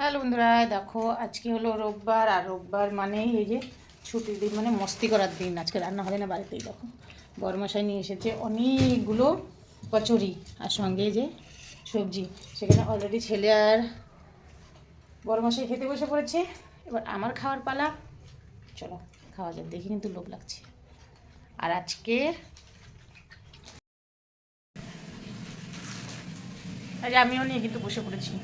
Hello বন্ধুরা, দেখো আজকে হলো রোববার, আর রোববার মানে এই যে ছুটির দিন মানে মস্তি করার দিন। আজকে রান্না হবে না বাড়িতেই, দেখো। বড়মশাই নিয়ে এসেছে অনেকগুলো কচুরি আর সঙ্গে যে সবজি। সেখানে অলরেডি ছেলে আর বড়মশাই খেতে বসে পড়েছে। এবার আমার খাওয়ার পালা। চলো, খাওয়া যাক, দেখি কিন্তু লোভ লাগছে। আর আজকে আজ আমিও নিয়ে কিন্তু বসে পড়েছি।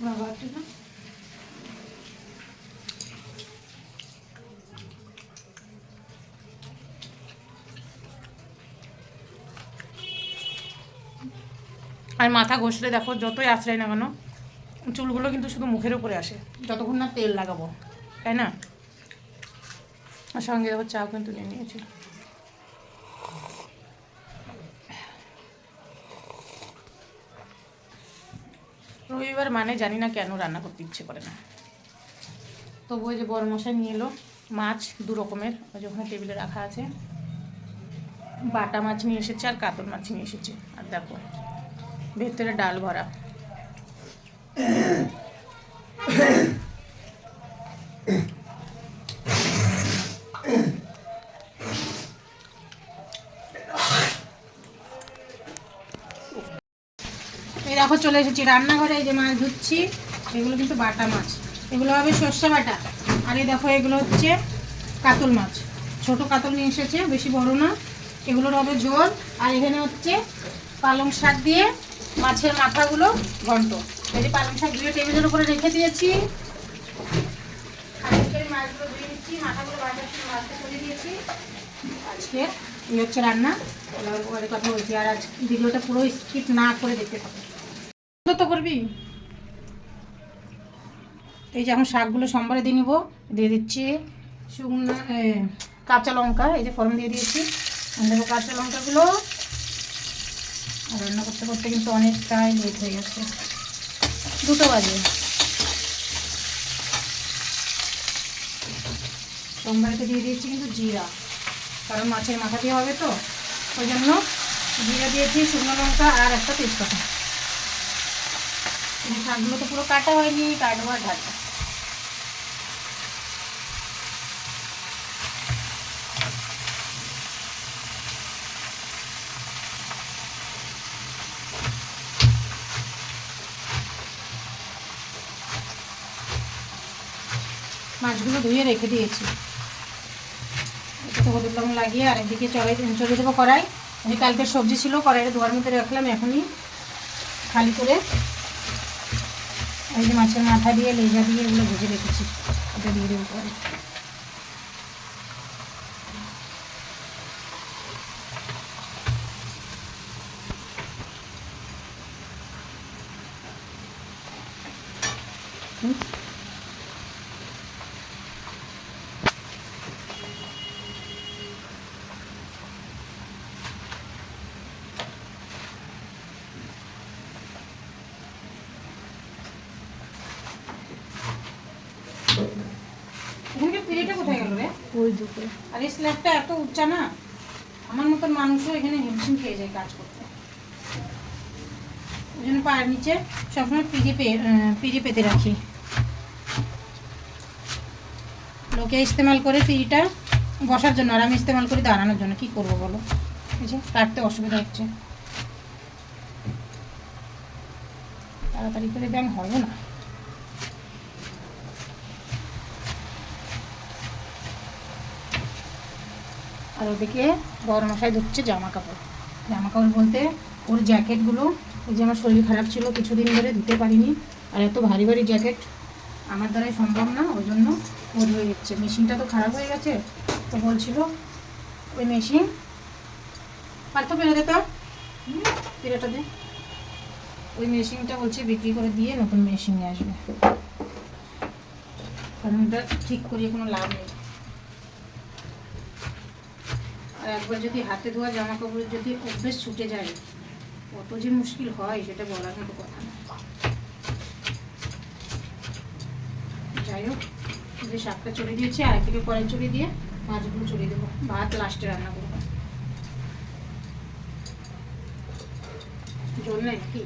আর মাথা ঘষলে দেখো, যতই আশ্রয় না? কেন চুলগুলো কিন্তু শুধু মুখের উপরে আসে। যতক্ষণ না তেল লাগাবো, তাই না? আর সঙ্গে দেখো, চাও কিন্তু নিয়ে নিয়েছি রবিবার মানে জানি না কেন রান্না করতে ইচ্ছে করে না। তবু ওই যে বড় মশাই নিয়ে এলো মাছ দু রকমের, ওই যে ওখানে টেবিলে রাখা আছে। বাটা মাছ নিয়ে এসেছে আর কাতল মাছ নিয়ে এসেছে। আর দেখো, ভেতরে ডাল ভরা। চলে এসেছি। রান্নাঘরে এই যে মাছ ধুচ্ছি, এগুলো কিন্তু বাটা মাছ। এগুলো হবে সর্ষে বাটা। আর এই দেখো, এগুলো হচ্ছে কাতল মাছ। ছোট কাতল নিয়ে এসেছে, বেশি বড় না। এগুলোর হবে ঝোল। আর এখানে হচ্ছে পালং শাক দিয়ে মাছের মাথাগুলো ঘন্ট। এই যে পালং শাক ধুয়ে টেবিলের উপরে রেখে দিয়েছি। আজকে এই হচ্ছে রান্না। কথা বলছি। আর আজ ভিডিওটা পুরো স্কিপ না করে দেখতে থাকো। তো করবি। এই যে এখন শাকগুলো সোমবারে দিয়ে নিবো। দিয়ে দিচ্ছি শুকনো কাঁচা লঙ্কা, এই যে ফরম দিয়ে দিয়েছি। দেখো কাঁচা লঙ্কাগুলো। রান্না করতে করতে কিন্তু অনেকটাই লেট হয়ে গেছে। দুটো বাজে। সোমবারেতে দিয়ে দিয়েছি কিন্তু জিরা। কারণ মাছের মাথা দিয়ে হবে তো। ওই জন্য জিরা দিয়েছি, শুকনো লঙ্কা আর একটা তেজপাতা। শাকগুলো তো পুরো কাটা হয়নি, কাটবো আর ঢালবো মাছগুলো ধুয়ে রেখে দিয়েছি। এটাতে হলুদ লবণ লাগিয়ে আর একদিকে চড়াই চড়িয়ে দেবো কড়াই। এই কালকের সবজি ছিল, কড়াইটা ধোয়ার মধ্যে রাখলাম এখনই। খালি করে এই যে মাছের মাথা দিয়ে লেজা দিয়ে এগুলো ভেজে রেখেছি। এটা দিয়ে দেবো পরে হুম। এখানকার পিড়িটা কোথায় গেল রে ওই দুপুরে। আর এই স্ল্যাবটা এত উচ্চা না, আমার মতন মানুষও এখানে হিমশিম খেয়ে যায় কাজ করতে। ওই জন্য পায়ের নিচে সবসময় পিড়ি পে পিড়ি পেতে রাখি। লোকে ইস্তেমাল করে পিড়িটা বসার জন্য, আর আমি ইস্তেমাল করি দাঁড়ানোর জন্য। কি করব বলো? যে কাটতে অসুবিধা হচ্ছে। তাড়াতাড়ি করে ব্যায়াম হবে না। আর ওদিকে বড় মশাই ধুচ্ছে জামা কাপড় জামা কাপড় বলতে ওর জ্যাকেটগুলো, এই যে আমার শরীর খারাপ ছিল, কিছুদিন ধরে ধুতে পারিনি। আর এত ভারী ভারী জ্যাকেট আমার দ্বারাই সম্ভব না, ওই জন্য ও ধুয়ে দিচ্ছে মেশিনটা তো খারাপ হয়ে গেছে, তো বলছিল, ওই মেশিন পারতো পেরে দে তো পেরেটা দে। ওই মেশিনটা বলছে, বিক্রি করে দিয়ে নতুন মেশিন নিয়ে আসবে। কারণ ওটা ঠিক করিয়ে কোনো লাভ নেই আর একবার যদি হাতে ধোয়া জামা কাপড় যদি অভ্যেস ছুটে যায় কত যে মুশকিল হয় সেটা বলার মতো কথা না। যাই হোক যে শাকটা চলে দিয়েছি আর একদিকে কড়াই চড়িয়ে দিয়ে মাছগুলো চড়িয়ে দেবো। ভাত লাস্টে রান্না করব। জল নেই কি?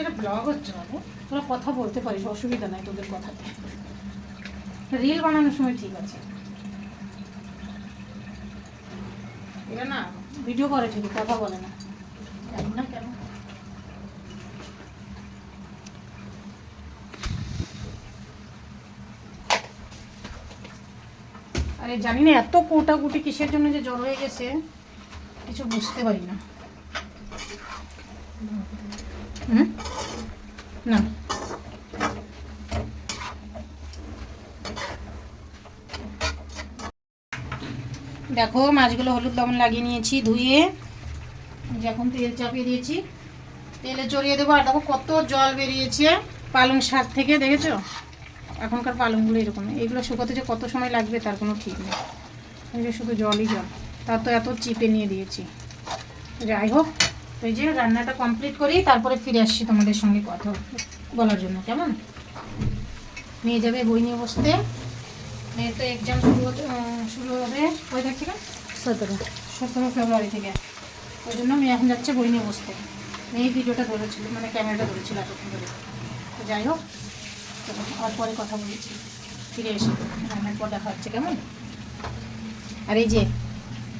এটা ব্লগ হচ্ছে বাবু। তোরা কথা বলতে পারিস অসুবিধা নাই তোদের কথাতে। রিল বানানোর সময় ঠিক আছে। এটা না ভিডিও করে ঠিকই কথা বলে না। জানি না কেন? আরে জানি না, এত কোটাকুটি কিসের জন্য যে জ্বর হয়ে গেছে, কিছু বুঝতে পারি না। হুম? না। দেখো, মাছগুলো হলুদ লবণ লাগিয়ে নিয়েছি ধুয়ে। যখন তেল চাপিয়ে দিয়েছি। তেলে চড়িয়ে দেবো। আর দেখো কত জল বেরিয়েছে পালং শাক থেকে, দেখেছ? এখনকার পালংগুলো এরকম। এগুলো শুকোতে যে কত সময় লাগবে তার কোনো ঠিক নেই। যে শুধু জলই জল। তার তো এত চিপে নিয়ে দিয়েছি। যাই হোক তো এই যে রান্নাটা কমপ্লিট করি, তারপরে ফিরে আসছি তোমাদের সঙ্গে কথা বলার জন্য। কেমন? নিয়ে যাবে বই নিয়ে বসতে। মেয়ের তো এক্সাম শুরু শুরু হবে কয় তারিখ থেকে? সতেরো। সতেরো ফেব্রুয়ারি থেকে। ওই জন্য মেয়ে এখন যাচ্ছে বই নিয়ে বসতে। মেয়ে ভিডিওটা ধরেছিল মানে ক্যামেরাটা ধরেছিল এতক্ষণ ধরে। তো যাই হোক আর পরে কথা বলেছি। ফিরে এসে রান্নার পর দেখা হচ্ছে কেমন? আর এই যে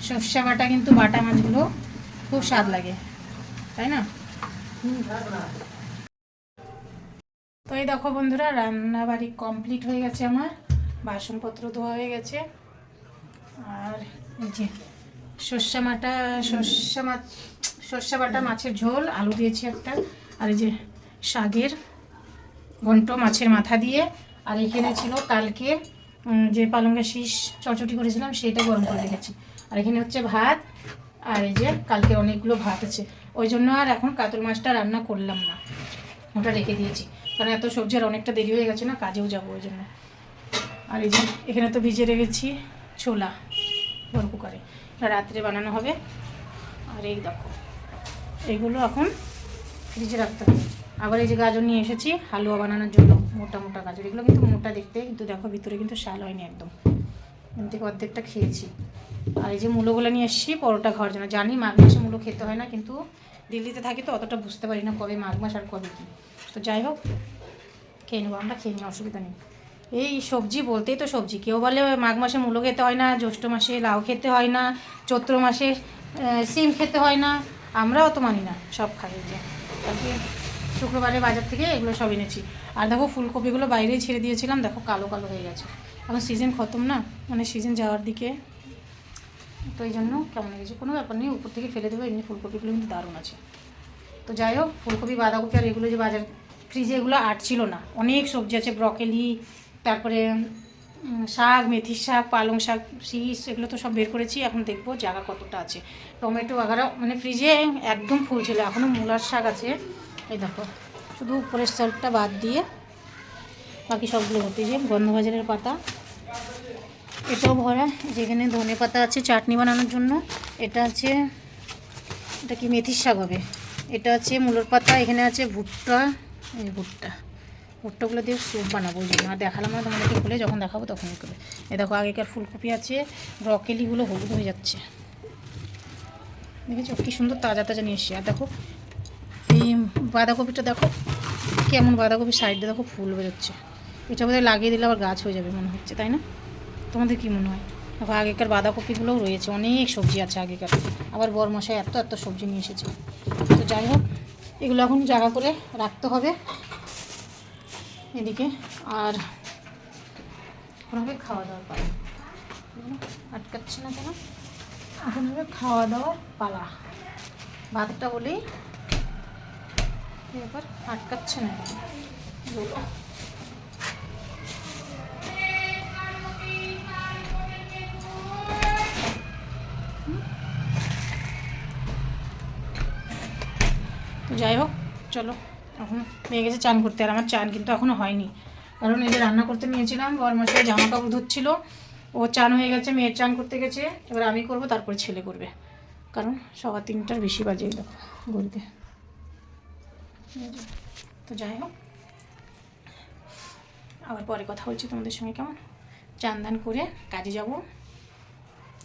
সর্ষা বাটা কিন্তু বাটা মাছগুলো খুব স্বাদ লাগে তাই না? তো এই দেখো বন্ধুরা রান্না বাড়ি কমপ্লিট হয়ে গেছে আমার। বাসনপত্র ধোয়া হয়ে গেছে। আর যে সর্ষা মাটা, সর্ষা মাছ সর্ষা বাটা মাছের ঝোল, আলু দিয়েছি একটা। আর এই যে শাকের ঘন্ট মাছের মাথা দিয়ে। আর এখানে ছিল কালকে যে পালঙ্গের শীষ চটচটি করেছিলাম, সেটা গরম করে রেখেছি। আর এখানে হচ্ছে ভাত, আর এই যে কালকে অনেকগুলো ভাত আছে। ওই জন্য আর এখন কাতল মাছটা রান্না করলাম না। ওটা রেখে দিয়েছি। কারণ এত সবজির অনেকটা দেরি হয়ে গেছে না, কাজেও যাব ওই জন্য। আর এই যে এখানে তো ভিজে রেখেছি ছোলা বড় কুকারে। রাত্রে বানানো হবে। আর এই দেখো এইগুলো এখন ফ্রিজে রাখতে হবে। আবার এই যে গাজর নিয়ে এসেছি, হালুয়া বানানোর জন্য মোটা মোটা গাজর। এগুলো কিন্তু মোটা দেখতে, কিন্তু দেখো ভিতরে কিন্তু শাল হয়নি একদম। এখান থেকে অর্ধেকটা খেয়েছি। আর এই যে মূলোগুলো নিয়ে এসেছি, পরোটা খাওয়ার জন্য। জানি মাঘ মাসে মূলো খেতে হয় না, কিন্তু দিল্লিতে থাকি তো, অতটা বুঝতে পারি না কবে মাঘ মাস আর কবে কী। তো যাই হোক, খেয়ে নেব, আমরা খেয়ে নিই, অসুবিধা নেই। এই সবজি বলতেই তো সবজি। কেউ বলে মাঘ মাসে মূলো খেতে হয় না, জ্যৈষ্ঠ মাসে লাউ খেতে হয় না, চৈত্র মাসে সিম খেতে হয় না। আমরাও তো মানি না, সব খাই যে। শুক্রবারে বাজার থেকে এগুলো সব এনেছি। আর দেখো ফুলকপিগুলো বাইরেই ছেড়ে দিয়েছিলাম, দেখো কালো কালো হয়ে গেছে। এখন সিজন খতম না মানে সিজন যাওয়ার দিকে। তো এই জন্য কেমন লেগেছে? কোনো ব্যাপার নেই, উপর থেকে ফেলে দেবো, এমনি ফুলকপিগুলো কিন্তু দারুণ আছে। তো যাই হোক, ফুলকপি, বাঁধাকপি আর এগুলো যে বাজার ফ্রিজে এগুলো আটছিল না। অনেক সবজি আছে ব্রকেলি তারপরে শাক মেথির শাক, পালং শাক, শীষ, এগুলো তো সব বের করেছি। এখন দেখব জায়গা কতটা আছে। টমেটো আগারা মানে ফ্রিজে একদম ফুল ছিল। এখনও মূলার শাক আছে। এই দেখো, শুধু উপরের সাইডটা বাদ দিয়ে বাকি সবগুলো ভর্তি যে গন্ধবাজারের পাতা, এটাও ভরা। যেখানে ধনে পাতা আছে চাটনি বানানোর জন্য। এটা আছে, এটা কি মেথির শাক হবে? এটা আছে মূলোর পাতা, এখানে আছে ভুট্টা ভুট্টা। ভুট্টাগুলো দিয়ে স্যুপ বানাবো ওই জন্য আর দেখালাম না, তোমাদেরকে খুলে যখন দেখাবো তখনই করে এ দেখো, আগেকার ফুলকপি আছে ব্রকেলিগুলো হলুদ হয়ে যাচ্ছে। দেখেছ? কি সুন্দর তাজা তাজা নিয়ে এসছি। আর দেখো, এই বাঁধাকপিটা দেখো, কেমন বাঁধাকপির সাইডে দেখো ফুল বেরোচ্ছে। এটা বোধহয় লাগিয়ে দিলে আবার গাছ হয়ে যাবে মনে হচ্ছে, তাই না? তোমাদের কি মনে হয়? দেখো, আগেকার বাঁধাকপিগুলোও রয়েছে, অনেক সবজি আছে আগেকার। আবার বরমশাই এত এত সবজি নিয়ে এসেছে। তো যাই হোক, এগুলো এখন জায়গা করে রাখতে হবে। এদিকে আর হবে খাওয়া দাওয়ার পালা। আটকাচ্ছে না কেন? এখন হবে খাওয়া দাওয়ার পালা। ভাতটা বলেই এবার আটকাচ্ছে না। বলো। যাই হোক চলো। এখন মেয়ে গেছে চান করতে, আর আমার চান কিন্তু এখনও হয়নি। কারণ এই যে রান্না করতে নিয়েছিলাম বরমাসে জামা কাপড় ধুচ্ছিল, ও চান হয়ে গেছে, মেয়ের চান করতে গেছে, এবার আমি করব, তারপরে ছেলে করবে। কারণ সবার তিনটার বেশি বাজে দেখো ঘুরতে তো যাই হোক, আবার পরে কথা বলছি তোমাদের সঙ্গে কেমন? চান দান করে কাজে যাব,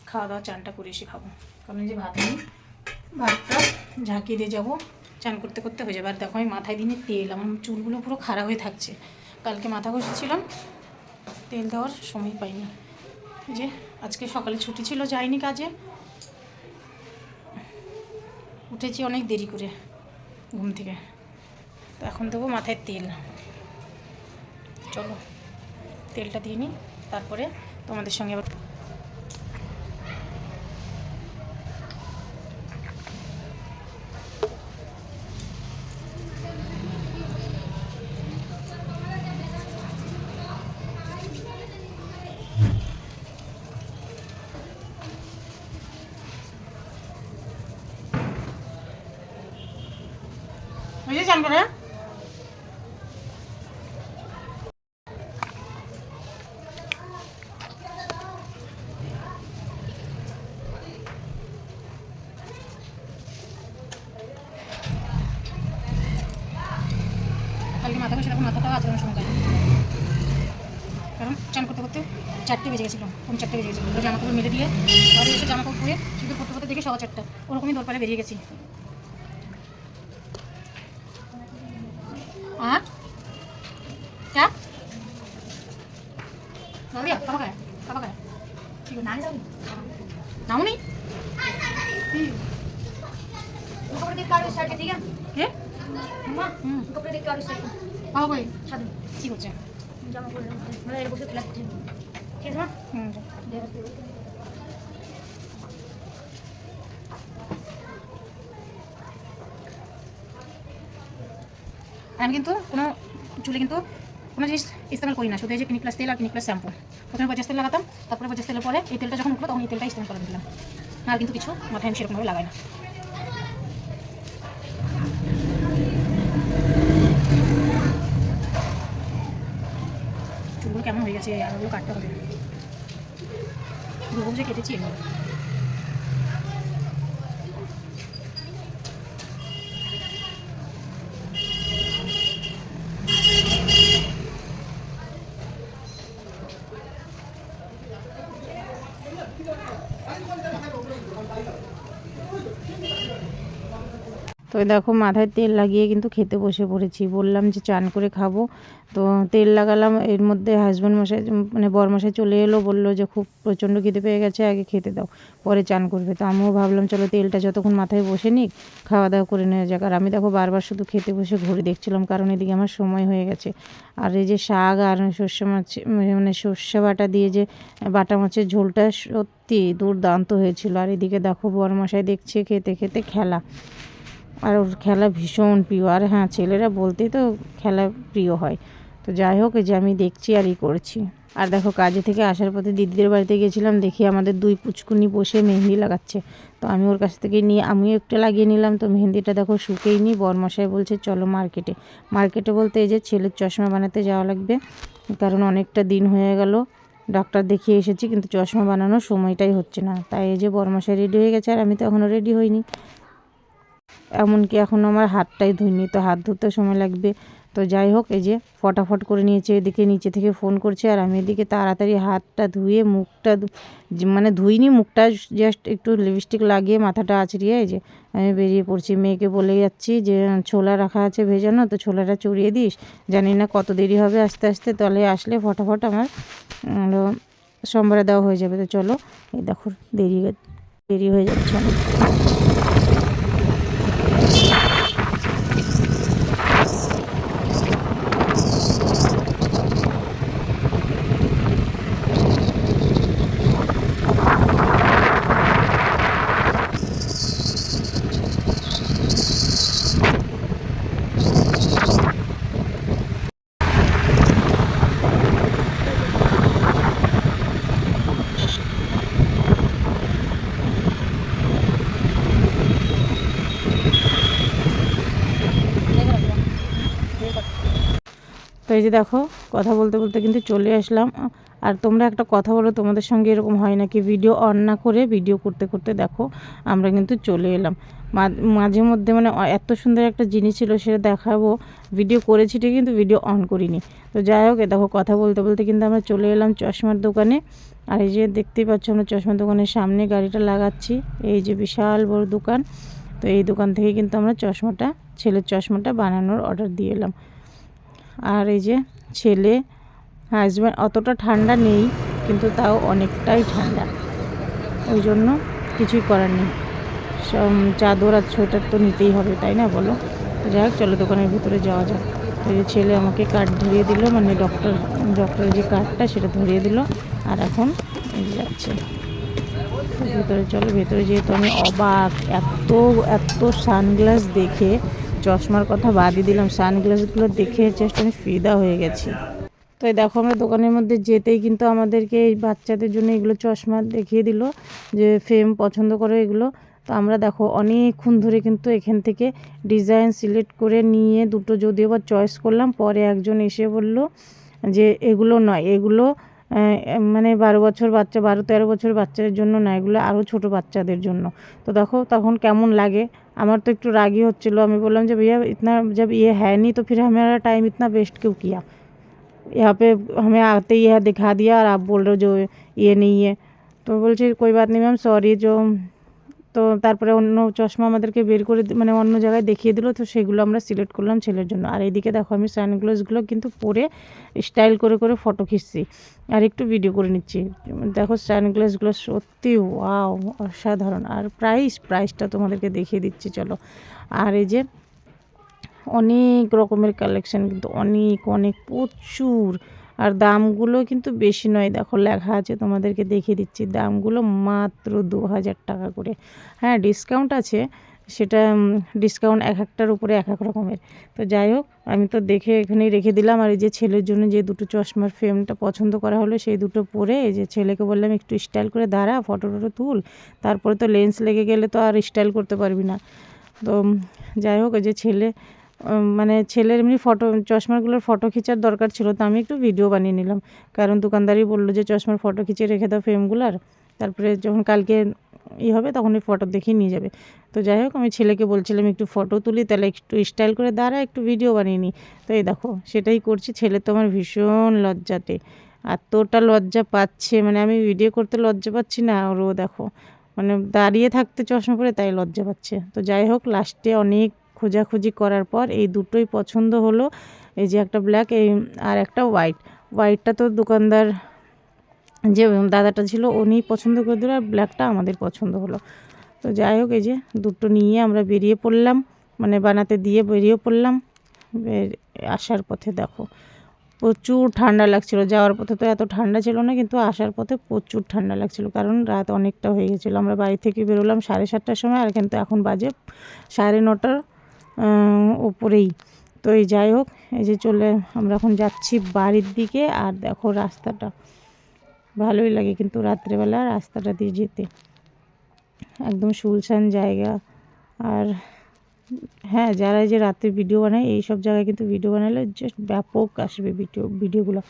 খাওয়া দাওয়া, চানটা করে এসে খাব। কারণ যে ভাত নেই ভাতটা ঝাঁকিয়ে দিয়ে যাব। চান করতে করতে হয়ে যাবে। আর দেখো আমি মাথায় দিনে তেল, আমার চুলগুলো পুরো খারাপ হয়ে থাকছে। কালকে মাথা ঘষেছিলাম, তেল দেওয়ার সময় পাইনি। যে, আজকে সকালে ছুটি ছিল, যাইনি কাজে। উঠেছি অনেক দেরি করে ঘুম থেকে। তো এখন দেবো মাথায় তেল। চলো, তেলটা দিয়ে নিই, তারপরে তোমাদের সঙ্গে আবার বুঝে চান কালকে মাথা ঘষে তখন মাথাটাও আচরণ সময় কারণ চান করতে করতে চারটে বেজে গেছিল কোন চারটে বেজে গেছিল। জামা কাপড় মেলে দিয়ে ঘরে এসে জামা কাপড় পরে শুধু পড়তে পড়তে দেখে সওয়া চারটা। ওরকমই দরকারে বেরিয়ে গেছি। আমি কিন্তু কোনো চুলে কিন্তু কোনো জিনিস ইস্তেমাল করি না। শুধু এই যে ক্লিনিক প্লাস তেল আর ক্লিনিক প্লাস শ্যাম্পু। প্রথমে পঁচাশ তেল লাগাতাম তারপরে পঁচাশ তেলের পরে এই তেলটা যখন উঠল তখন এই তেলটা ইস্তেমাল করে দিলাম। আর কিন্তু কিছু মাথায় আমি সেরকমভাবে লাগাই না। কেমন হয়ে গেছে আর ওগুলো কাটতে হবে। দুটো যে কেটেছি এগুলো দেখো মাথায় তেল লাগিয়ে কিন্তু খেতে বসে পড়েছি। বললাম যে চান করে খাব। তো তেল লাগালাম, এর মধ্যে হাজব্যান্ড মশাই মানে বরমশাই চলে এলো, বলল যে খুব প্রচণ্ড খিদে পেয়ে গেছে, আগে খেতে দাও, পরে চান করবে। তো আমিও ভাবলাম চলো তেলটা যতক্ষণ মাথায় বসে নিক, খাওয়া দাওয়া করে নেওয়া যাক। আর আমি দেখো বারবার শুধু খেতে বসে ঘুরে দেখছিলাম, কারণ এদিকে আমার সময় হয়ে গেছে। আর এই যে শাক আর সর্ষে মাছ মানে সর্ষে বাটা দিয়ে যে বাটা মাছের ঝোলটা সত্যি দুর্দান্ত হয়েছিল। আর এদিকে দেখো বরমশাই দেখছে খেতে খেতে খেলা। আর ওর খেলা ভীষণ প্রিয়। আর হ্যাঁ ছেলেরা বলতেই তো খেলা প্রিয় হয়। তো যাই হোক যে আমি দেখছি আর ই করছি। আর দেখো, কাজে থেকে আসার পথে দিদিদের বাড়িতে গেছিলাম, দেখি আমাদের দুই পুচকুনি বসে মেহেন্দি লাগাচ্ছে। তো আমি ওর কাছ থেকে নিয়ে, আমিও একটা লাগিয়ে নিলাম। তো মেহেন্দিটা দেখো, শুকেই নি। বরমশাই বলছে, চলো মার্কেটে। মার্কেটে বলতে এই যে ছেলের চশমা বানাতে যাওয়া লাগবে, কারণ অনেকটা দিন হয়ে গেল। ডাক্তার দেখিয়ে এসেছি, কিন্তু চশমা বানানোর সময়টাই হচ্ছে না। তাই এই যে বরমশাই রেডি হয়ে গেছে, আর আমি তো এখনও রেডি হইনি। এমনকি এখন আমার হাতটাই ধুইনি, তো হাত ধুতে সময় লাগবে। তো যাই হোক, এই যে ফটাফট করে নিয়েছে, এদিকে নিচে থেকে ফোন করছে আর আমি এদিকে তাড়াতাড়ি হাতটা ধুয়ে মুখটা মানে ধুইনি, মুখটা জাস্ট একটু লিপস্টিক লাগিয়ে মাথাটা আঁচড়িয়ে এই যে আমি বেরিয়ে পড়ছি। মেয়েকে বলে যাচ্ছি যে, ছোলা রাখা আছে ভেজানো, তো ছোলাটা চড়িয়ে দিস। জানি না কত দেরি হবে আস্তে আস্তে, তলে আসলে ফটাফট আমার সোমবারে দেওয়া হয়ে যাবে। তো চলো, এই দেখো, দেরি দেরি হয়ে যাচ্ছে অনেক। তো এই যে দেখো, কথা বলতে বলতে কিন্তু চলে আসলাম। আর তোমরা একটা কথা বলো, তোমাদের সঙ্গে এরকম হয় নাকি? ভিডিও অন না করে ভিডিও করতে করতে দেখো, আমরা কিন্তু চলে এলাম। মাঝে মধ্যে মানে এত সুন্দর একটা জিনিস ছিল সেটা দেখাবো। ভিডিও করেছি ঠিক কিন্তু ভিডিও অন করিনি। তো যাই হোক দেখো, কথা বলতে বলতে কিন্তু আমরা চলে এলাম চশমার দোকানে। আর এই যে দেখতেই পাচ্ছ আমরা চশমার দোকানের সামনে গাড়িটা লাগাচ্ছি। এই যে বিশাল বড় দোকান। তো এই দোকান থেকে কিন্তু আমরা চশমাটা, ছেলের চশমাটা বানানোর অর্ডার দিয়ে এলাম। আর এই যে ছেলে হাজব্যান্ড অতটা ঠান্ডা নেই, কিন্তু তাও অনেকটাই ঠান্ডা। ওই জন্য কিছুই করার নেই। সব- চাদর আর সোয়েটার তো নিতেই হবে, তাই না বলো? যাই হোক চলো দোকানের ভিতরে যাওয়া যাক। তো এই ছেলে আমাকে কার্ড ধরিয়ে দিল মানে ডক্টর ডক্টরের যে কার্ডটা সেটা ধরিয়ে দিল, আর এখন যাচ্ছে। ভেতরে চলো, ভেতরে যেহেতু আমি অবাক, এত এত সানগ্লাস দেখে চশমার কথা বাদই দিলাম, সানগ্লাসগুলো দেখে জাস্ট আমি ফিদা হয়ে গেছি। তো এই দেখো, আমরা দোকানের মধ্যে যেতেই কিন্তু আমাদেরকে এই বাচ্চাদের জন্য এগুলো চশমা দেখিয়ে দিল যে ফ্রেম পছন্দ করে এগুলো। তো আমরা দেখো, অনেকক্ষণ ধরে কিন্তু এখান থেকে ডিজাইন সিলেক্ট করে নিয়ে দুটো যদিও বা চয়েস করলাম, পরে একজন এসে বলল যে এগুলো নয়, এগুলো মানে বারো বছর বাচ্চা বারো তেরো বছর বাচ্চাদের জন্য না এগুলো আরও ছোট বাচ্চাদের জন্য তো দেখো তখন কেমন লাগে আমার তো একটু রাগই হচ্ছিলো আমি বললাম যে भैया इतना जब ये है नहीं तो फिर हमारा टाइम इतना वेस्ट क्यों किया यहाँ पे हमें आते ही यह दिखा दिया और आप बोल रहे हो जो ये नहीं है তো বলছি कोई बात नहीं मैम सॉरी जो তো তারপরে অন্য চশমা আমাদেরকে বের করে মানে অন্য জায়গায় দেখিয়ে দিল, তো সেগুলো আমরা সিলেক্ট করলাম ছেলের জন্য। আর এইদিকে দেখো আমি সানগ্লাসগুলো কিন্তু পরে স্টাইল করে করে ফটো খিচ্ছি। আর একটু ভিডিও করে নিচ্ছি। দেখো সানগ্লাসগুলো সত্যি ওয়াও অসাধারণ। আর প্রাইস প্রাইসটা তোমাদেরকে দেখিয়ে দিচ্ছি, চলো। আর এই যে অনেক রকমের কালেকশন কিন্তু অনেক অনেক, প্রচুর। আর দামগুলো কিন্তু বেশি নয়। দেখো লেখা আছে, তোমাদেরকে দেখিয়ে দিচ্ছি। দামগুলো মাত্র দু হাজার টাকা করে। হ্যাঁ ডিসকাউন্ট আছে। সেটা ডিসকাউন্ট এক একটার উপরে এক এক রকমের। তো যাই হোক, আমি তো দেখে এখানেই রেখে দিলাম। আর এই যে ছেলের জন্য যে দুটো চশমার ফ্রেমটা পছন্দ করা হলো, সেই দুটো পরে এই যে ছেলেকে বললাম, একটু স্টাইল করে দাঁড়া ফটো টটো তুল। তারপরে তো লেন্স লেগে গেলে তো আর স্টাইল করতে পারবি না। তো যাই হোক যে ছেলে মানে ছেলের এমনি ফটো, চশমাগুলোর ফটো খিচার দরকার ছিল, তো আমি একটু ভিডিও বানিয়ে নিলাম। কারণ দোকানদারই বলল যে, চশমার ফটো খিচে রেখে দাও ফ্রেমগুলার, তারপরে যখন কালকে ই হবে তখন ওই ফটো দেখিয়ে নিয়ে যাবে। তো যাই হোক, আমি ছেলেকে বলছিলাম, একটু ফটো তুলি, তাহলে একটু স্টাইল করে দাঁড়া, একটু ভিডিও বানিয়ে নিই তো এই দেখো, সেটাই করছি। ছেলে তো আমার ভীষণ লজ্জাতে আর এতটা লজ্জা পাচ্ছে। মানে আমি ভিডিও করতে লজ্জা পাচ্ছি না আর ও দেখো। মানে দাঁড়িয়ে থাকতে চশমা পরে তাই লজ্জা পাচ্ছে। তো যাই হোক লাস্টে অনেক খোঁজাখুঁজি করার পর এই দুটোই পছন্দ হলো। এই যে একটা ব্ল্যাক এই আর একটা হোয়াইট হোয়াইটটা তো দোকানদার যে দাদাটা ছিল উনি পছন্দ করে দিল আর ব্ল্যাকটা আমাদের পছন্দ হলো। তো যাই হোক, এই যে দুটো নিয়ে আমরা বেরিয়ে পড়লাম মানে বানাতে দিয়ে বেরিয়ে পড়লাম। আসার পথে দেখো, প্রচুর ঠান্ডা লাগছিল। যাওয়ার পথে তো এত ঠান্ডা ছিল না, কিন্তু আসার পথে প্রচুর ঠান্ডা লাগছিল, কারণ রাত অনেকটা হয়ে গেছিল। আমরা বাড়ি থেকে বেরোলাম সাড়ে সাতটার সময়, আর কিন্তু এখন বাজে সাড়ে নটার ওপরেই তো এই যাই হোক, এই যে চলে আমরা এখন যাচ্ছি বাড়ির দিকে, আর দেখো রাস্তাটা। ভালোই লাগে কিন্তু রাত্রেবেলা রাস্তাটা দিয়ে যেতে। একদম শুনশান জায়গা। আর হ্যাঁ যারা যে রাতে ভিডিও বানায়, এই সব জায়গায় কিন্তু ভিডিও বানালে জাস্ট ব্যাপক আসবে ভিডিও, ভিডিওগুলো।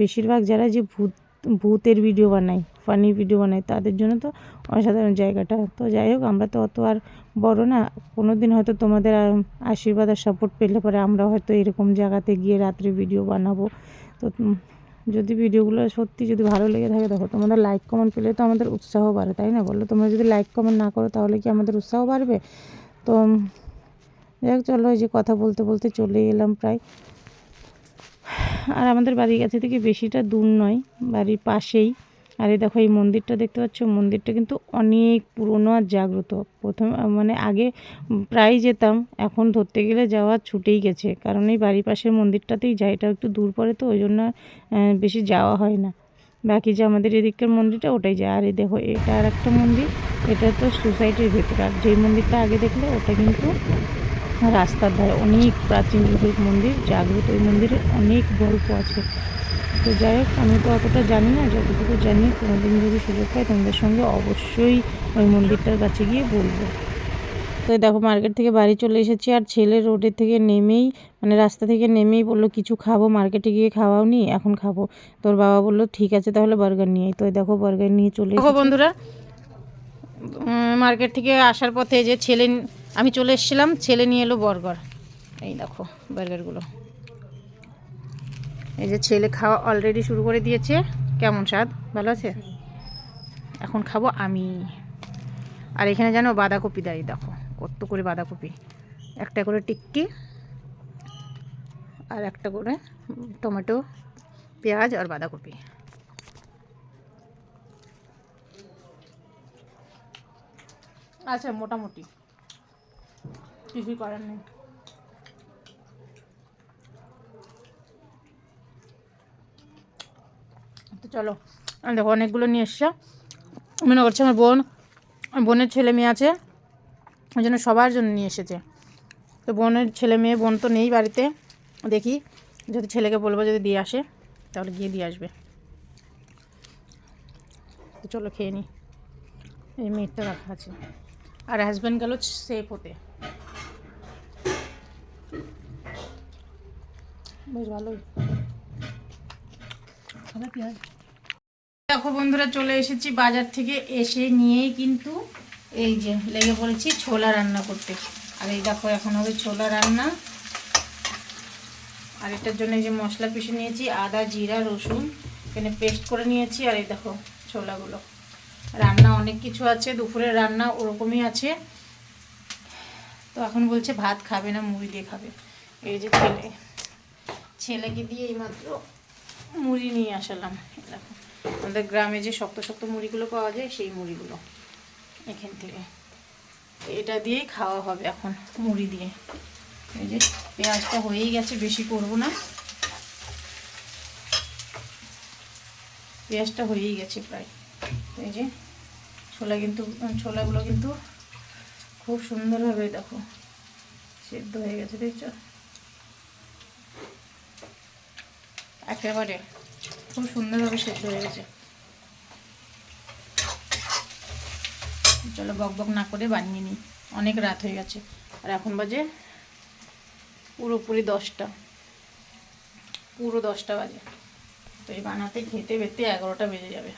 বেশিরভাগ যারা যে ভূত ভূতের ভিডিও বানাই ফানি ভিডিও বানাই, তাদের জন্য তো অসাধারণ জায়গাটা। তো যাই হোক, আমরা তো অত আর বড় না। কোনো দিন হয়তো তোমাদের আশীর্বাদ আর সাপোর্ট পেলে পরে আমরা হয়তো এরকম জায়গাতে গিয়ে রাত্রে ভিডিও বানাবো। তো যদি ভিডিওগুলো সত্যি যদি ভালো লেগে থাকে, দেখো তোমাদের লাইক কমেন্ট পেলে তো আমাদের উৎসাহ বাড়ে, তাই না? বলো, তোমরা যদি লাইক কমেন্ট না করো, তাহলে কি আমাদের উৎসাহ বাড়বে? তো যাই হোক, চলো এই যে কথা বলতে বলতে চলে এলাম প্রায়। আর আমাদের বাড়ির কাছে থেকে বেশিটা দূর নয়, বাড়ির পাশেই। আর এই দেখো, এই মন্দিরটা দেখতে পাচ্ছ? মন্দিরটা কিন্তু অনেক পুরনো আর জাগ্রত। প্রথম মানে আগে প্রায় যেতাম, এখন ধরতে গেলে যাওয়া ছুটেই গেছে। কারণ এই বাড়ির পাশের মন্দিরটাতেই যাই এটা একটু দূর পড়ে তো, ওই জন্য বেশি যাওয়া হয় না। বাকি যে আমাদের এদিককার মন্দিরটা, ওটাই যায়। আর এই দেখো, এটা আর একটা মন্দির, এটা তো সোসাইটির ভেতরে। আর যেই মন্দিরটা আগে দেখলে, ওটা কিন্তু রাস্তার ধারে অনেক প্রাচীন যুগের মন্দির জাগ্রত ওই মন্দিরে অনেক গল্প আছে। তো যাই হোক আমি তো অতটা জানি না যতটুকু জানি কোনোদিন যদি সুযোগ পাই তোমাদের সঙ্গে অবশ্যই ওই মন্দিরটার কাছে গিয়ে বলব। তো এই দেখো মার্কেট থেকে বাড়ি চলে এসেছি আর ছেলে রোডের থেকে নেমেই মানে রাস্তা থেকে নেমেই বলল কিছু খাব মার্কেটে গিয়ে খাওয়াও নি এখন খাব। তোর বাবা বলল ঠিক আছে তাহলে বার্গার নিয়ে। তো দেখো বার্গার নিয়ে চলে দেখো বন্ধুরা মার্কেট থেকে আসার পথে যে ছেলে আমি চলে এসেছিলাম, ছেলে নিয়ে এলো বার্গার এই দেখো, বার্গারগুলো। এই যে ছেলে খাওয়া অলরেডি শুরু করে দিয়েছে। কেমন স্বাদ? ভালো আছে? এখন খাব আমি। আর এখানে জানো বাঁধাকপি দেয়, দেখো, কত করে বাঁধাকপি। একটা করে টিক্কি আর একটা করে টমেটো, পেঁয়াজ আর বাঁধাকপি। আচ্ছা মোটামুটি। কিছুই করার নেই। তো চলো দেখো অনেকগুলো নিয়ে এসছে। মনে করছে আমার বোন বোনের ছেলে মেয়ে আছে, ওই জন্য সবার জন্য নিয়ে এসেছে। তো বোনের ছেলে মেয়ে, বোন তো নেই বাড়িতে, দেখি, যদি ছেলেকে বলব যদি দিয়ে আসে, তাহলে গিয়ে দিয়ে আসবে। তো চলো খেয়ে নিই এই মেয়েটা রাখা আছে। আর হাজব্যান্ড গেল সেফ হতে। বেশ ভালোই। দেখো বন্ধুরা, চলে এসেছি বাজার থেকে। এসে নিয়েই কিন্তু এই যে লেগে পড়েছি ছোলা রান্না করতে। আর এই দেখো, এখন হবে ছোলা রান্না। আর এটার জন্য যে মশলা পিষে নিয়েছি, আদা, জিরা, রসুন। এখানে পেস্ট করে নিয়েছি। আর এই দেখো ছোলাগুলো। রান্না অনেক কিছু আছে দুপুরের রান্না ওরকমই আছে। তো এখন বলছে ভাত খাবে না, মুড়ি দিয়ে খাবে। এই যে ছেলে। ছেলেকে দিয়ে এইমাত্র মুড়ি নিয়ে আসলাম আমাদের গ্রামে যে শক্ত শক্ত মুড়িগুলো পাওয়া যায়, সেই মুড়িগুলো এখান থেকে। এটা দিয়েই খাওয়া হবে এখন, মুড়ি দিয়ে। এই যে পেঁয়াজটা হয়েই গেছে, বেশি করব না। পেঁয়াজটা হয়েই গেছে প্রায়। এই যে ছোলা কিন্তু, ছোলাগুলো কিন্তু খুব সুন্দরভাবে দেখো, সেদ্ধ হয়ে গেছে, দেখছ? একেবারে খুব সুন্দরভাবে সেদ্ধ হয়ে গেছে। চলো বক বক না করে বানিয়ে নিই। অনেক রাত হয়ে গেছে। আর এখন বাজে পুরোপুরি দশটা। পুরো দশটা বাজে। তো এই বানাতে খেতে বেতে এগারোটা বেজে যাবে।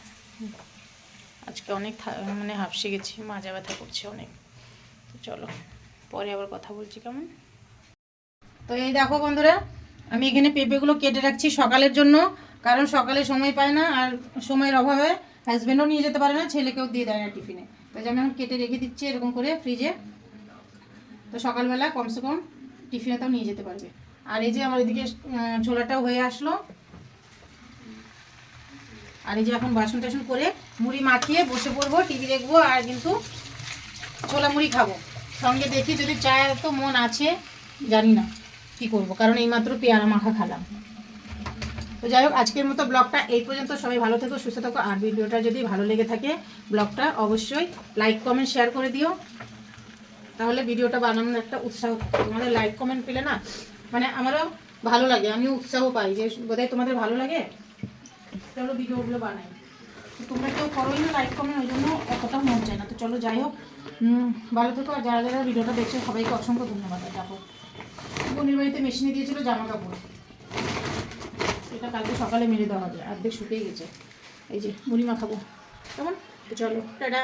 আজকে অনেক মানে হাফসে গেছি, মাজা ব্যথা করছে অনেক। তো চলো, পরে আবার কথা বলছি কেমন? তো এই দেখো বন্ধুরা আমি এখানে পেঁপেগুলো কেটে রাখছি সকালের জন্য, কারণ সকালে সময় পায় না আর সময়ের অভাবে হাজব্যান্ডও নিয়ে যেতে পারে না, ছেলেকেও দিয়ে দেয় না টিফিনে। তো যে আমি এখন কেটে রেখে দিচ্ছি এরকম করে ফ্রিজে তো সকালবেলা কমসে কম টিফিনে তাও নিয়ে যেতে পারবে। আর এই যে আমার এদিকে ছোলাটাও হয়ে আসলো। আর এই যে এখন বাসন টাসন করে মুড়ি মাখিয়ে বসে পড়ব টিভি দেখব আর কিন্তু ছোলা মুড়ি খাব। সঙ্গে দেখি যদি চায় তো মন আছে, জানি না। কি করব? কারণ এইমাত্র পেয়ারা মাখা খালাম। তো যাই হোক, আজকের মতো ব্লগটা এই পর্যন্ত। সবাই ভালো থেকো, সুস্থ থাকো। আর ভিডিওটা যদি ভালো লেগে থাকে ব্লগটা, অবশ্যই লাইক, কমেন্ট, শেয়ার করে দিও। তাহলে ভিডিওটা বানানোর একটা উৎসাহ। তোমাদের লাইক, কমেন্ট পেলে না মানে আমারও ভালো লাগে। আমিও উৎসাহ পাই যে বোধহয় তোমাদের ভালো লাগে। চলো ভিডিওগুলো বানাই। তোমরা কেউ করোই না লাইক, কমেন্ট, ওই জন্য অতটা মন চায় না। তো চলো যাই হোক। ভালো থেকো। আর যারা যারা ভিডিওটা দেখছ, সবাইকে অসংখ্য ধন্যবাদ। দেখো। বোনের বাড়িতে মেশিনে দিয়েছিল জামা কাপড় এটা কালকে সকালে মেরে দেওয়া হবে, অর্ধেক শুকিয়ে গেছে। এই যে মুড়ি মাখাবো। কেমন? চলো, টাটা।